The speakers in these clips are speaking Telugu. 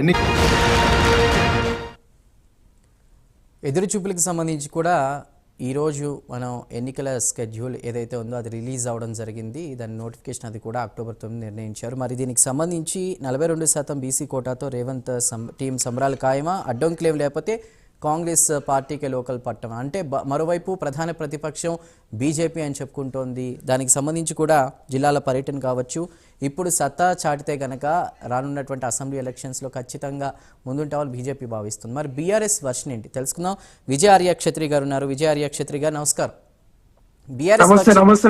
ఎన్ని ఎదురుచూపులకు సంబంధించి కూడా ఈరోజు మనం ఎన్నికల స్కెడ్యూల్ ఏదైతే ఉందో అది రిలీజ్ అవ్వడం జరిగింది. దాని నోటిఫికేషన్ అది కూడా అక్టోబర్ తొమ్మిది నిర్ణయించారు. మరి దీనికి సంబంధించి నలభై రెండు శాతం బీసీ కోటాతో రేవంత్ సం టీం సంబరాలు ఖాయమా? అడ్డంకులేం లేకపోతే కాంగ్రెస్ పార్టీకే లోకల్ పట్టం. అంటే మరోవైపు ప్రధాన ప్రతిపక్షం బీజేపీ అని చెప్పుకుంటోంది. దానికి సంబంధించి కూడా జిల్లాల పర్యటన కావచ్చు. ఇప్పుడు సత్తా చాటితే గనక రానున్నటువంటి అసెంబ్లీ ఎలక్షన్స్లో ఖచ్చితంగా ముందుంటామని బీజేపీ భావిస్తుంది. మరి బీఆర్ఎస్ వర్షన్ ఏంటి? తెలుసుకుందాం. విజయ ఆర్య క్షత్రి గారు ఉన్నారు. విజయ ఆర్య క్షత్రి గారు నమస్కారం. బీఆర్ఎస్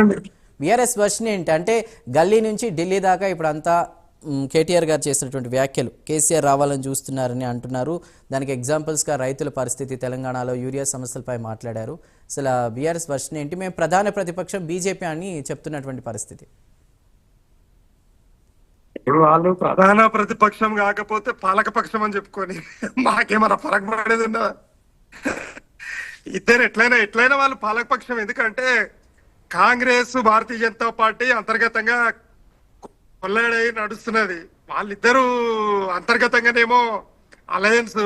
బీఆర్ఎస్ వర్షన్ ఏంటి? అంటే గల్లీ నుంచి ఢిల్లీ దాకా ఇప్పుడు అంతా కేటీఆర్ గారు చేసినటువంటి వ్యాఖ్యలు కేసీఆర్ రావాలని చూస్తున్నారని అంటున్నారు. దానికి ఎగ్జాంపుల్స్గా రైతుల పరిస్థితి తెలంగాణలో యూరియా సమస్యలపై మాట్లాడారు. అసలు బీఆర్ఎస్ వర్షన్ ఏంటి? మేము ప్రధాన ప్రతిపక్షం బీజేపీ అని చెప్తున్నటువంటి పరిస్థితి. ఇప్పుడు వాళ్ళు ప్రధాన ప్రతిపక్షం కాకపోతే పాలకపక్షం అని చెప్పుకొని మాకేమన్నా ఫరక్ పడేది ఇద్దరు ఎట్లయినా ఎట్లయినా వాళ్ళు పాలకపక్షం ఎందుకంటే కాంగ్రెస్ భారతీయ జనతా పార్టీ అంతర్గతంగా కొల్లాడై నడుస్తున్నది. వాళ్ళిద్దరూ అంతర్గతంగానేమో అలయన్స్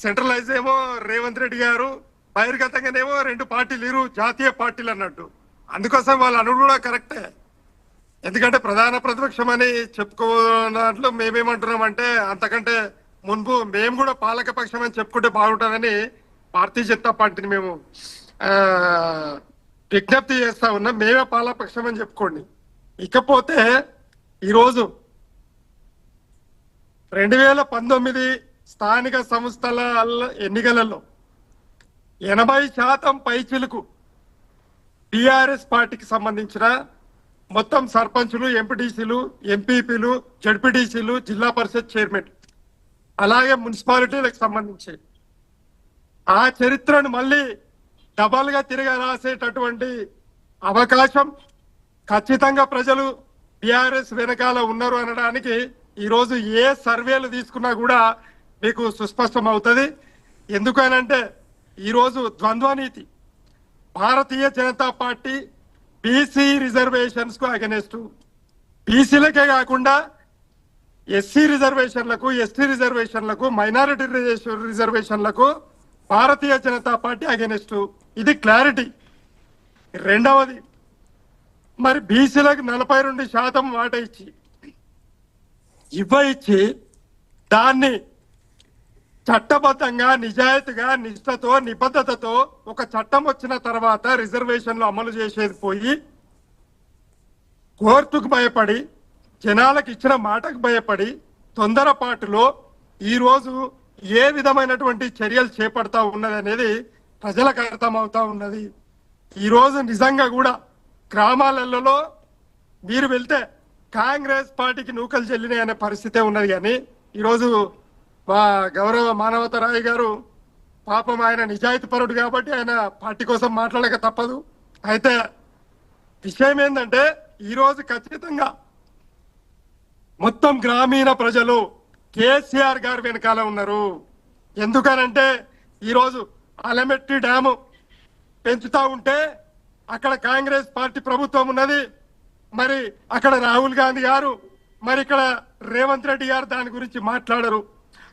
సెంట్రలైజ్ ఏమో రేవంత్ రెడ్డి గారు బహిర్గతంగానేమో రెండు పార్టీలు ఇరు జాతీయ పార్టీలు అన్నట్టు. అందుకోసం వాళ్ళు అనుడు కూడా కరెక్టే. ఎందుకంటే ప్రధాన ప్రతిపక్షం అని చెప్పుకో దాంట్లో మేమేమంటున్నాం అంటే అంతకంటే మున్పు మేము కూడా పాలక పక్షం అని చెప్పుకుంటే బాగుంటుందని భారతీయ జనతా పార్టీని మేము విజ్ఞప్తి చేస్తా ఉన్నాం. మేమే పాలకపక్షం అని చెప్పుకోండి. ఇకపోతే ఈరోజు రెండు వేల పంతొమ్మిది స్థానిక సంస్థల ఎన్నికలలో ఎనభై శాతం పైచిలకు టిఆర్ఎస్ పార్టీకి సంబంధించిన మొత్తం సర్పంచులు ఎంపీటీసీలు ఎంపీపీలు జడ్పీటీసీలు జిల్లా పరిషత్ చైర్మన్ అలాగే మున్సిపాలిటీలకు సంబంధించి ఆ చరిత్రను మళ్ళీ డబల్గా తిరిగి రాసేటటువంటి అవకాశం ఖచ్చితంగా ప్రజలు బీఆర్ఎస్ వెనకాల ఉన్నారు అనడానికి ఈరోజు ఏ సర్వేలు తీసుకున్నా కూడా మీకు సుస్పష్టం అవుతుంది ఎందుకనంటే ఈరోజు ద్వంద్వనీతి భారతీయ జనతా పార్టీ బీసీ రిజర్వేషన్స్కు అగెనెస్ట్ బీసీలకే కాకుండా ఎస్సీ రిజర్వేషన్లకు ఎస్టీ రిజర్వేషన్లకు మైనారిటీ రిజర్వేషన్లకు భారతీయ జనతా పార్టీ అగెనెస్ట్ ఇది క్లారిటీ రెండవది మరి బీసీలకు నలభై రెండు శాతం వాట ఇచ్చి ఇవ్వ ఇచ్చి దాన్ని చట్టబద్ధంగా నిజాయితీగా నిష్ఠతో నిబద్ధతతో ఒక చట్టం వచ్చిన తర్వాత రిజర్వేషన్లు అమలు చేసేది పోయి కోర్టుకు భయపడి జనాలకు ఇచ్చిన మాటకు భయపడి తొందరపాటులో ఈ రోజు ఏ విధమైనటువంటి చర్యలు చేపడతా ఉన్నది అనేది ప్రజలకు అర్థమవుతా ఉన్నది. ఈ రోజు నిజంగా కూడా గ్రామాలలో మీరు వెళ్తే కాంగ్రెస్ పార్టీకి నూకలు చెల్లినాయి అనే పరిస్థితే ఉన్నది కానీ ఈరోజు మా గౌరవ మానవతరాయ్ గారు పాపం ఆయన నిజాయితీ పరుడు కాబట్టి ఆయన పార్టీ కోసం మాట్లాడక తప్పదు. అయితే విషయం ఏంటంటే ఈరోజు ఖచ్చితంగా మొత్తం గ్రామీణ ప్రజలు కేసీఆర్ గారు వెనకాల ఉన్నారు. ఎందుకనంటే ఈరోజు అలమెట్టి డ్యాము పెంచుతా ఉంటే అక్కడ కాంగ్రెస్ పార్టీ ప్రభుత్వం ఉన్నది. మరి అక్కడ రాహుల్ గాంధీ గారు మరి ఇక్కడ రేవంత్ రెడ్డి గారు దాని గురించి మాట్లాడరు.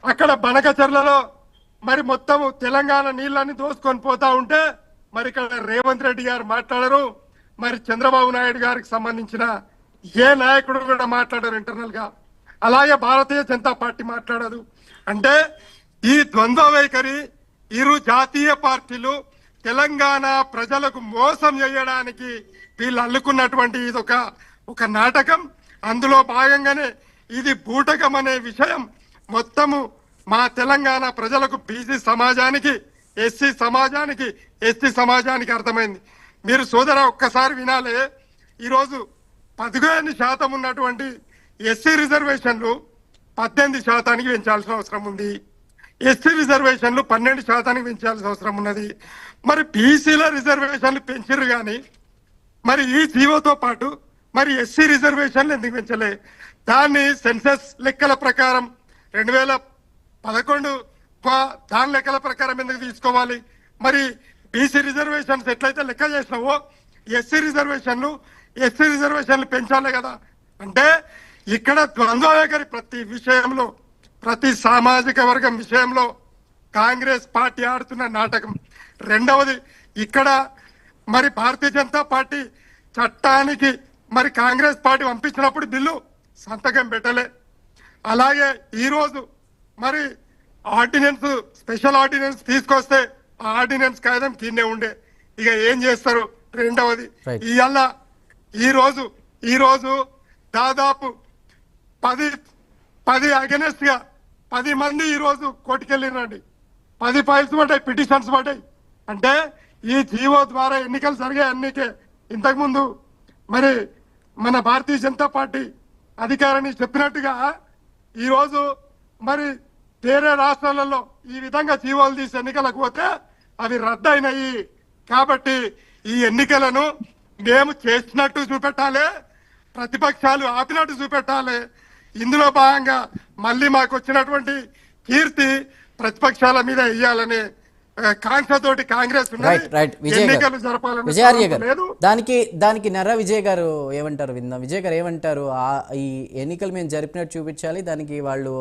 అక్కడ బనకచర్లలో మరి మొత్తం తెలంగాణ నీళ్ళని దోసుకొని పోతా ఉంటే మరి ఇక్కడ రేవంత్ రెడ్డి గారు మాట్లాడరు. మరి చంద్రబాబు నాయుడు గారికి సంబంధించిన ఏ నాయకుడు కూడా మాట్లాడరు ఇంటర్నల్గా అలాగే భారతీయ జనతా పార్టీ మాట్లాడదు. అంటే ఈ ద్వంద్వ వైఖరి ఇరు జాతీయ పార్టీలు తెలంగాణ ప్రజలకు మోసం చేయడానికి వీళ్ళు అల్లుకున్నటువంటి ఇది ఒక ఒక నాటకం. అందులో భాగంగానే ఇది బూటకం అనే విషయం మొత్తము మా తెలంగాణ ప్రజలకు బీసీ సమాజానికి ఎస్సీ సమాజానికి ఎస్టీ సమాజానికి అర్థమైంది. మీరు సోదర ఒక్కసారి వినాలే. ఈరోజు పదిహేను శాతం ఉన్నటువంటి ఎస్సీ రిజర్వేషన్లు పద్దెనిమిది శాతానికి పెంచాల్సిన అవసరం ఉంది. ఎస్సీ రిజర్వేషన్లు పన్నెండు శాతానికి పెంచాల్సిన అవసరం ఉన్నది. మరి బీసీల రిజర్వేషన్లు పెంచరు కానీ మరి ఈ జీవోతో పాటు మరి ఎస్సీ రిజర్వేషన్లు ఎందుకు పెంచలే? దాన్ని సెన్సస్ లెక్కల ప్రకారం రెండు వేల పదకొండు ప- దాని లెక్కల ప్రకారం ఎందుకు తీసుకోవాలి? మరి బీసీ రిజర్వేషన్స్ ఎట్లయితే లెక్క చేసినావో ఎస్సీ రిజర్వేషన్లు ఎస్సీ రిజర్వేషన్లు పెంచాలి కదా. అంటే ఇక్కడ ద్వంద్వ ప్రతి విషయంలో ప్రతి సామాజిక వర్గం విషయంలో కాంగ్రెస్ పార్టీ ఆడుతున్న నాటకం. రెండవది ఇక్కడ మరి భారతీయ జనతా పార్టీ చట్టానికి మరి కాంగ్రెస్ పార్టీ పంపించినప్పుడు బిల్లు సంతకం పెట్టలే. అలాగే ఈరోజు మరి ఆర్డినెన్స్ స్పెషల్ ఆర్డినెన్స్ తీసుకొస్తే ఆ ఆర్డినెన్స్ కాగితం కిందే ఉండే. ఇక ఏం చేస్తారు? రెండవది. ఇవాళ ఈ రోజు ఈ రోజు దాదాపు పది పది అగెనెస్ట్గా పది మంది ఈరోజు కోర్టుకెళ్ళినండి పది ఫైల్స్ పడ్డాయి పిటిషన్స్ పడ్డాయి. అంటే ఈ జీవో ద్వారా ఎన్నికలు జరిగాయి అన్నికే. ఇంతకుముందు మరి మన భారతీయ జనతా పార్టీ అధికారిని చెప్పినట్టుగా ఈరోజు మరి వేరే రాష్ట్రాలలో ఈ విధంగా జీవోలు తీసి ఎన్నికలకు పోతే అవి రద్దయినాయి. కాబట్టి ఈ ఎన్నికలను మేము చేసినట్టు చూపెట్టాలి ప్రతిపక్షాలు ఆపినట్టు చూపెట్టాలి. ఇందులో భాగంగా మళ్ళీ మాకు వచ్చినటువంటి కీర్తి ప్రతిపక్షాల మీద ఇయ్యాలనే కాంక్షతోటి కాంగ్రెస్ ఎన్నికలు జరపాలని దానికి దానికి నర్ర విజయ్ గారు ఏమంటారు విందాం విజయ్ గారు ఏమంటారు? ఆ ఈ ఎన్నికలు మేము జరిపినట్టు చూపించాలి. దానికి వాళ్ళు